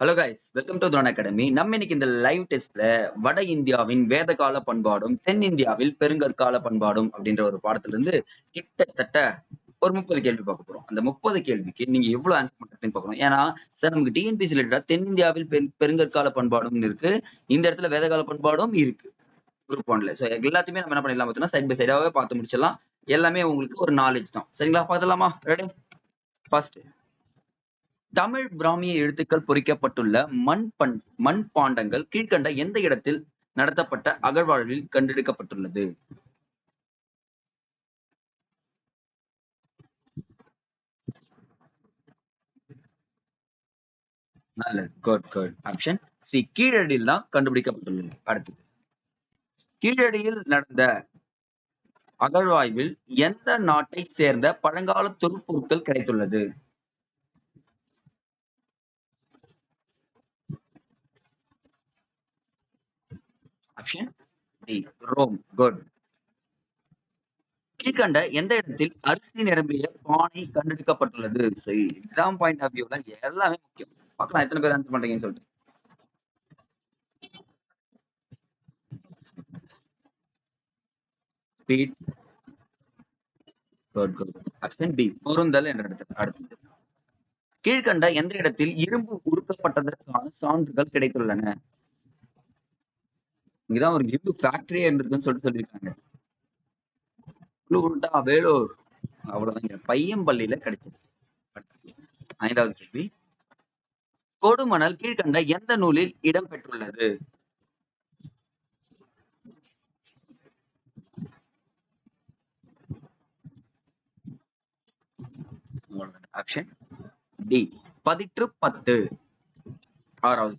Hello guys welcome to drone academy நம்ம இன்னைக்கு இந்த லைவ் டெஸ்ட்ல வட இந்தியாவின் வேதகால பண்பாடும் தென் இந்தியாவில் பெருங்கற்கால பண்பாடும் அப்படின்ற ஒரு பாடத்துல இருந்து கிட்டத்தட்ட ஒரு முப்பது கேள்வி பார்க்க போறோம். அந்த முப்பது கேள்விக்கு நீங்க எவ்வளவு ஆன்சர் பண்றீங்கன்னு பார்க்கணும். ஏன்னா சார் நமக்கு டிஎன்பிசி ரிலேட்டடா தென்னிந்தியாவில் பெருங்கற்கால பண்பாடும் இருக்கு. இந்த இடத்துல வேதகால பண்பாடும் இருக்கு. குரூப் ஒன்ல ஸோ எல்லாத்தையுமே நம்ம என்ன பண்ணிடலாம் பார்த்தீங்கன்னா சைட் பை சைடாவே பார்த்து முடிச்சிடலாம். எல்லாமே உங்களுக்கு ஒரு நாலேஜ் தான். சரிங்களா? பார்த்துலாமா ரெடி ஃபர்ஸ்ட் தமிழ் பிராமிய எழுத்துக்கள் பொறிக்கப்பட்டுள்ள மண் பண் மண் பாண்டங்கள் கீழ்கண்ட எந்த இடத்தில் நடத்தப்பட்ட அகழ்வாழ்வில் கண்டெடுக்கப்பட்டுள்ளது? நல்லது. குட் குட் ஆப்ஷன் சி கீழடியில் தான் கண்டுபிடிக்கப்பட்டுள்ளது. அடுத்தது. கீழடியில் நடந்த அகழ்வாய்வில் எந்த நாட்டை சேர்ந்த பழங்கால தொல்பொருட்கள் கிடைத்துள்ளது? ஆப்ஷன் டி ரோம் குட் கீழ்கண்ட எந்த இடத்தில் அரிசி நிரம்பிய பானை கண்டெடுக்கப்பட்டுள்ளது எக்ஸாம் பாயிண்ட் ஆஃப் வியூல எல்லாமே முக்கியம். பார்க்கலாம் எத்தனை பேர் ஆன்சர் பண்றீங்கன்னு சொல்லிட்டு. Speed good good option B பொருந்தல் என்ற இடத்துல அடுத்தது. கீழ்கண்ட எந்த இடத்தில் இரும்பு உருக்கப்பட்டதற்கான சான்றுகள் கிடைத்துள்ளன? இங்கதான் ஒரு இரும்பு ஃபேக்டரி இருக்குன்னு சொல்லிட்டு சொல்லியிருக்காங்க. உள்டா வேலூர். அவ்வளவுதாங்க பையம்பள்ளியில கிடைச்சது. ஐந்தாவது கேள்வி. கொடுமணல் கீழ்கண்ட எந்த நூலில் இடம்பெற்றுள்ளது ஆப்ஷன் டி பதிற்று பத்து. ஆறாவது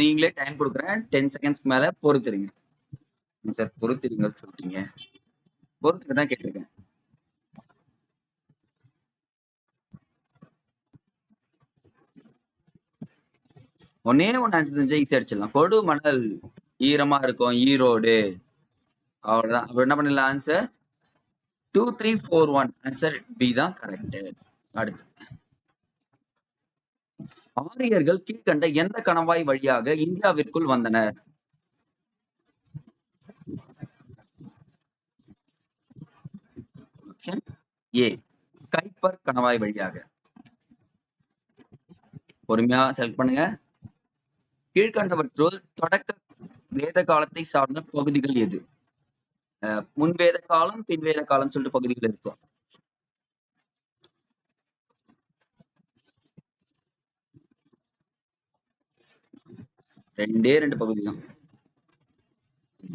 நீங்களே டைம் கொடுக்குறேன். டென் செகண்ட்ஸ்க்கு மேல பொறுத்துருங்க. சார் பொறுத்துருங்க சொல்லிட்டீங்க பொறுத்துக்கு தான் கேட்டிருக்கேன். ஒன்னே ஒன்னு ஆன்சர் தெரிஞ்சா ஈஸி அடிச்சிடலாம். கொடு மணல் ஈரமா இருக்கும் ஈரோடு. அவ்வளவுதான். அப்ப என்ன பண்ணிடலாம் answer two three four one answer B தான் கரெக்ட் அடுத்து. ஆரியர்கள் கீழ்கண்ட எந்த கணவாய் வழியாக இந்தியாவிற்குள் வந்தனர்? ஏ கைப்பர் கணவாய் வழியாக. பொறுமையா செலக்ட் பண்ணுங்க. கீழ்கண்டவற்றுள் தொடக்க வேத காலத்தை சார்ந்த பகுதிகள் எது? முன்வேத காலம் பின்வேத காலம் சொல்லிட்டு பகுதிகள் இருக்கும். ரெண்டே ரெண்டு பகுதி தான்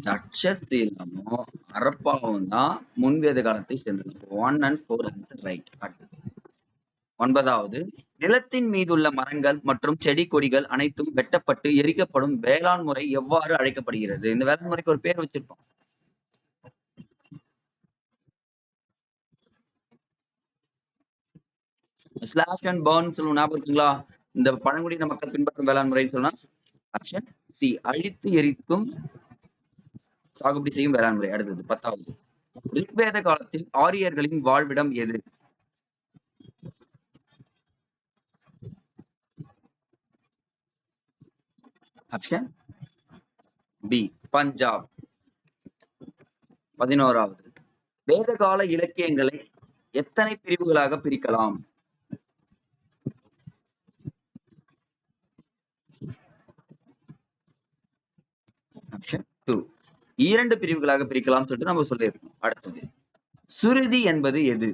தட்சசீலமும் அரப்பாவும் தான் முன்வேத காலத்தை சேர்ந்தது. One and four answer right அடுத்தது. ஒன்பதாவது நிலத்தின் மீதுள்ள மரங்கள் மற்றும் செடி கொடிகள் அனைத்தும் வெட்டப்பட்டு எரிக்கப்படும் வேளாண் முறை எவ்வாறு அழைக்கப்படுகிறது? இந்த வேளாண் முறைக்கு ஒரு பேர் வச்சிருப்போம். ஸ்லாஷ் அண்ட் பர்ன் சொல்லுவோம். ஞாபகம் இருக்குங்களா? இந்த பழங்குடியின மக்கள் பின்பற்றும் வேளாண் முறைன்னு சொன்னா ஆப்ஷன் சி அழித்து எரிக்கும் சாகுபடி செய்யும் வேளாண் முறை அடுத்தது பத்தாவது. ரிக்வேத காலத்தில் ஆரியர்களின் வாழ்விடம் எது? Option B Punjab. பதினோராவது. வேதகால இலக்கியங்களை எத்தனை பிரிவுகளாக பிரிக்கலாம் ஆப்ஷன் டூ இரண்டு பிரிவுகளாக பிரிக்கலாம் சொல்லிட்டு நம்ம சொல்லியிருக்கோம். அடுத்தது சுருதி என்பது எது?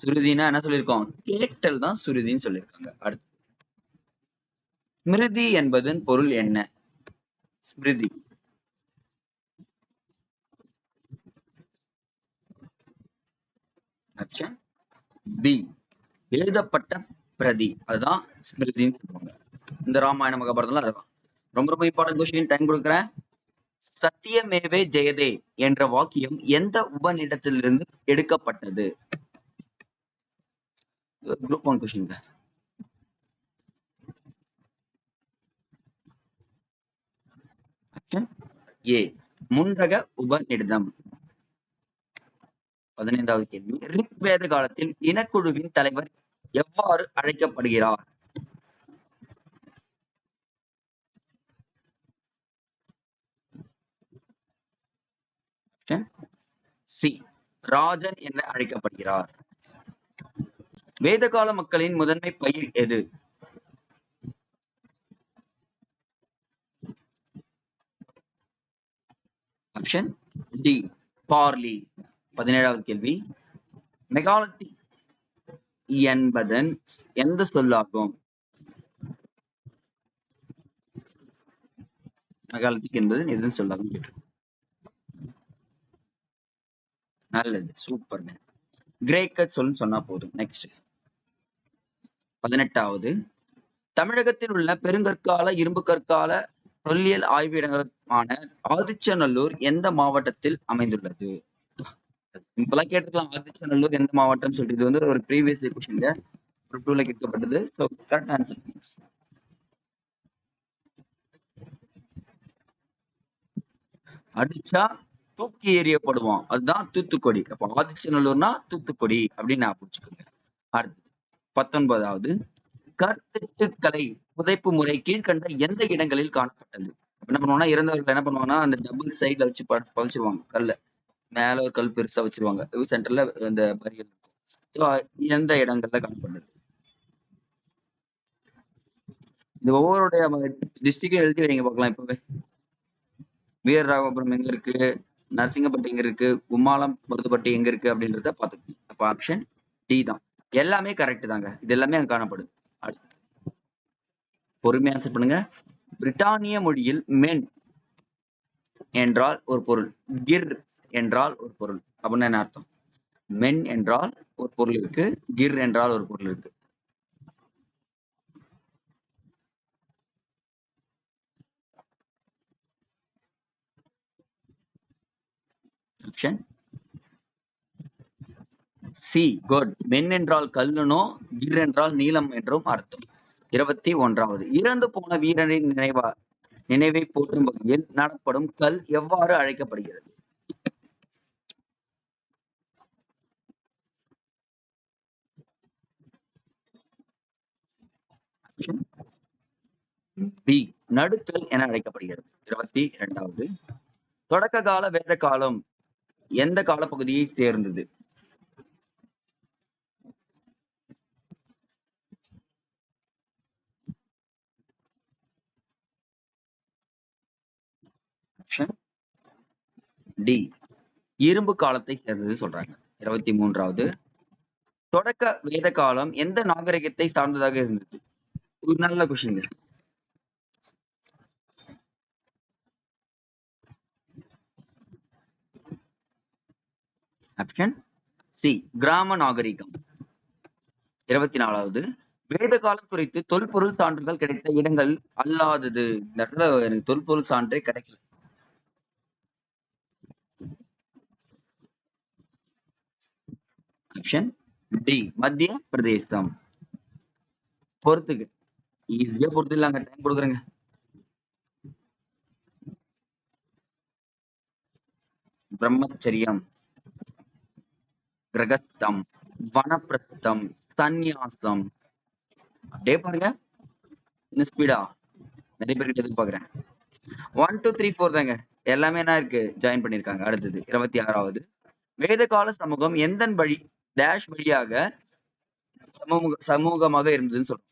சுருதினா என்ன சொல்லியிருக்கோம்? கேட்டல் தான் சுருதின்னு சொல்லியிருக்காங்க. அடுத்து ஸ்மிருதி என்பதன் பொருள் என்ன? ஸ்மிருதி. ஆப்ஷன் பி எழுதப்பட்ட பிரதி. அதுதான் ஸ்மிருதின்னு இந்த ராமாயண மகாபாரதம்லாம் இருக்கும். ரொம்ப ரொம்ப இம்பார்ட்டன்ட் கொஸ்டின் டைம் கொடுக்குறேன். சத்தியமேவே ஜெயதே என்ற வாக்கியம் எந்த உபநிடத்திலிருந்து எடுக்கப்பட்டது? குரூப் ஒன் கொஸ்டின் ஏ முன்றக உபநிடதம். பதினைந்தாவது கேள்வி. ரிக் வேத காலத்தில் இனக்குழுவின் தலைவர் எவ்வாறு அழைக்கப்படுகிறார்? சி ராஜன் என அழைக்கப்படுகிறார். வேதகால மக்களின் முதன்மை பயிர் எது? Option D barley. பதினேழாவது கேள்வி. மெகாலத்தி என்பதன் எந்த சொல்லாகும்? மெகாலத்திக் என்பது எதன் சொல்லாகும் கேட்டு நல்லது சூப்பர் கிரேக்க சொல் சொன்னா போதும். நெக்ஸ்ட் பதினெட்டாவது. தமிழகத்தில் உள்ள பெருங்கற்கால இரும்பு கற்கால தொல்லியல் ஆய்விடங்களான ஆதிச்சநல்லூர் எந்த மாவட்டத்தில் அமைந்துள்ளது? சிம்பிளா கேட்டுக்கலாம். ஆதிச்சநல்லூர் எந்த மாவட்டம் சொல்லிட்டு. இது வந்து ஒரு ப்ரீவியஸ் கொஸ்டின்ல ஒரு டூல கேட்கப்பட்டது. ஸோ கரெக்ட் ஆன்சர் அடிச்சா தூக்கி எறியப்படுவான் அதுதான் தூத்துக்குடி. அப்ப ஆதிச்சநல்லூர்னா தூத்துக்குடி அப்படின்னு நான் புரிச்சுக்கோங்க அடுத்து பத்தொன்பதாவது கற்திட்டுக்கலை புதைப்பு முறை கீழ்கண்ட எந்த இடங்களில் காணப்பட்டது? என்ன பண்ணுவாங்கன்னா இறந்தவர்கள் என்ன பண்ணுவாங்கன்னா அந்த டபுள் சைட்ல வச்சு பதிச்சிருவாங்க கல்ல. மேல ஒரு கல் பெருசா வச்சிருவாங்க. சென்டர்ல அந்த பரியல் இருக்கும். ஸோ எந்த இடங்கள்ல காணப்பட்டது? இது ஒவ்வொருடைய டிஸ்ட்ரிக்டும் எழுதி வைங்க பார்க்கலாம் இப்பவே. வீரராகபுரம் எங்க இருக்கு? நரசிங்கப்பட்டி எங்க இருக்கு கும்மாளம் மருதுப்பட்டி எங்க இருக்கு அப்படின்றத பாத்துக்கோங்க அப்ப ஆப்ஷன் டி தான். எல்லாமே கரெக்ட் தாங்க. இது எல்லாமே அங்க காணப்படுது. அடுத்து. பொறுமையா ஆன்சர் பண்ணுங்க. பிரிட்டானிய மொழியில் மென் என்றால் ஒரு பொருள். கிர் என்றால் ஒரு பொருள். அப்படின்னு என்ன அர்த்தம்? மென் என்றால் ஒரு பொருள் இருக்கு கிர் என்றால் ஒரு பொருள் இருக்கு. ஆப்ஷன் சி குட் மென் என்றால் கல்லுனோ கிர் என்றால் நீளம் என்றும் அர்த்தம். இருபத்தி ஒன்றாவது. இறந்து போன வீரனின் நினைவா நினைவை போற்றும் வகையில் நடப்படும் கல் எவ்வாறு அழைக்கப்படுகிறது? பி நடுக்கல் என அழைக்கப்படுகிறது. இருபத்தி இரண்டாவது. தொடக்க கால வேத காலம் எந்த காலப்பகுதியை சேர்ந்தது? டி இரும்பு காலத்தை சேர்ந்தது சொல்றாங்க. இருபத்தி மூன்றாவது. தொடக்க வேத காலம் எந்த நாகரிகத்தை சார்ந்ததாக இருந்தது? ஒரு நல்ல கொஸ்டின் ஆப்ஷன் சி கிராம நாகரிகம். இருபத்தி நாலாவது வேத காலம் குறித்து தொல்பொருள் சான்றுகள் கிடைத்த இடங்கள் அல்லாதது. இந்த இடத்துல எனக்கு தொல்பொருள் சான்றே கிடைக்கல. ஆப்ஷன் டி மத்திய பிரதேசம். பொறுத்துக்கு ஈஸியா பொறுத்து இல்லாங்க டைம் கொடுக்குறேங்க. பிரம்மச்சரியம். கிரகஸ்தம் வனப்பிரஸ்தம் சந்நியாசம். அப்படியே பாருங்க. இன்னும் ஸ்பீடா நிறைய பேர்கிட்ட எதிர்பார்க்கிறேன். ஒன் டூ த்ரீ ஃபோர் தாங்க. எல்லாமே என்ன இருக்கு? ஜாயின் பண்ணிருக்காங்க அடுத்தது இருபத்தி ஆறாவது. வேத கால சமூகம் எந்த வழி டேஷ் வழியாக சமூக சமூகமாக இருந்ததுன்னு சொல்றோம்.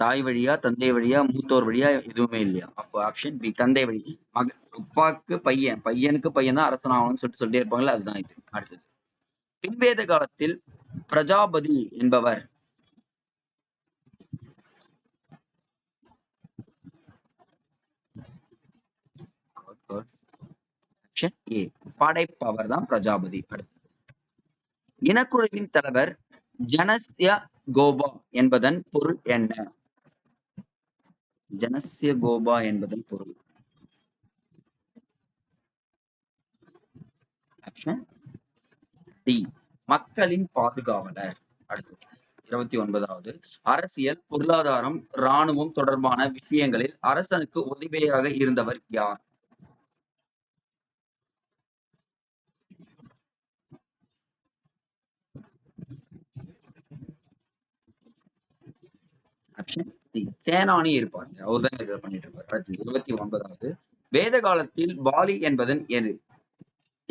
தாய் வழியா தந்தை வழியா மூத்தோர் வழியா எதுவுமே இல்லையா? அப்போ ஆப்ஷன் பி தந்தை வழி. மக அப்பாவுக்கு பையன். பையனுக்கு பையன் தான் அரசன் ஆகணும்னு சொல்லிட்டு சொல்லிட்டே இருப்பாங்களே அதுதான் இது. அடுத்தது. பின்வேத காலத்தில் பிரஜாபதி என்பவர். ஏ படைப்பவர் தான் பிரஜாபதி. அடுத்தது. இனக்குழுவின் தலைவர் ஜனஸ்ய கோபா என்பதன் பொருள் என்ன? ஜனசிய கோபா என்பதன் பொருள். ஆப்ஷன் டி மக்களின் பாதுகாவலர். அடுத்து இருபத்தி ஒன்பதாவது. அரசியல் பொருளாதாரம் ராணுவம் தொடர்பான விஷயங்களில் அரசனுக்கு உதவியாக இருந்தவர் யார்? ஆப்ஷன் சேனானி இருப்பார். அவர் தான் இதை பண்ணிட்டு இருப்பார். இருபத்தி ஒன்பதாவது. வேத காலத்தில் பாலி என்பதன் எது?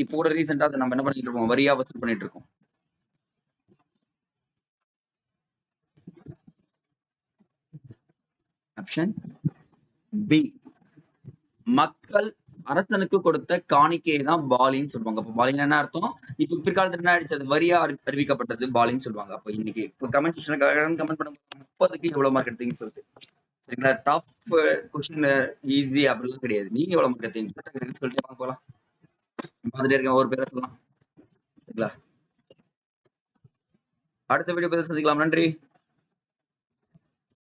இப்போ கூட ரீசெண்டா நம்ம என்ன பண்ணிட்டு இருக்கோம்? வரியா வசூல் பண்ணிட்டு இருக்கோம். ஆப்ஷன் பி மக்கள் அரசனுக்கு கொடுத்த காணிக்கையை தான் பாலின்னு சொல்லுவாங்க. அப்ப பாலின் என்ன அர்த்தம்? இப்ப பிற்காலத்துல என்ன ஆயிடுச்சு? அது வரியா அறிவிக்கப்பட்டது பாலின்னு சொல்லுவாங்க. அப்ப இன்னைக்கு கமெண்ட் செக்ஷன் கமெண்ட் பண்ண முப்பதுக்கு எவ்வளவு மார்க் எடுத்தீங்கன்னு சொல்லிட்டு. சரிங்களா? டஃப் கொஸ்டின் ஈஸி அப்படிலாம் கிடையாது. நீங்க எவ்வளவு மார்க் எடுத்தீங்க சொல்லிட்டு வாங்க போலாம். பார்த்துட்டே இருக்கேன் ஒரு பேரை சொல்லலாம். சரிங்களா? அடுத்த வீடியோ பதில் சந்திக்கலாம். நன்றி.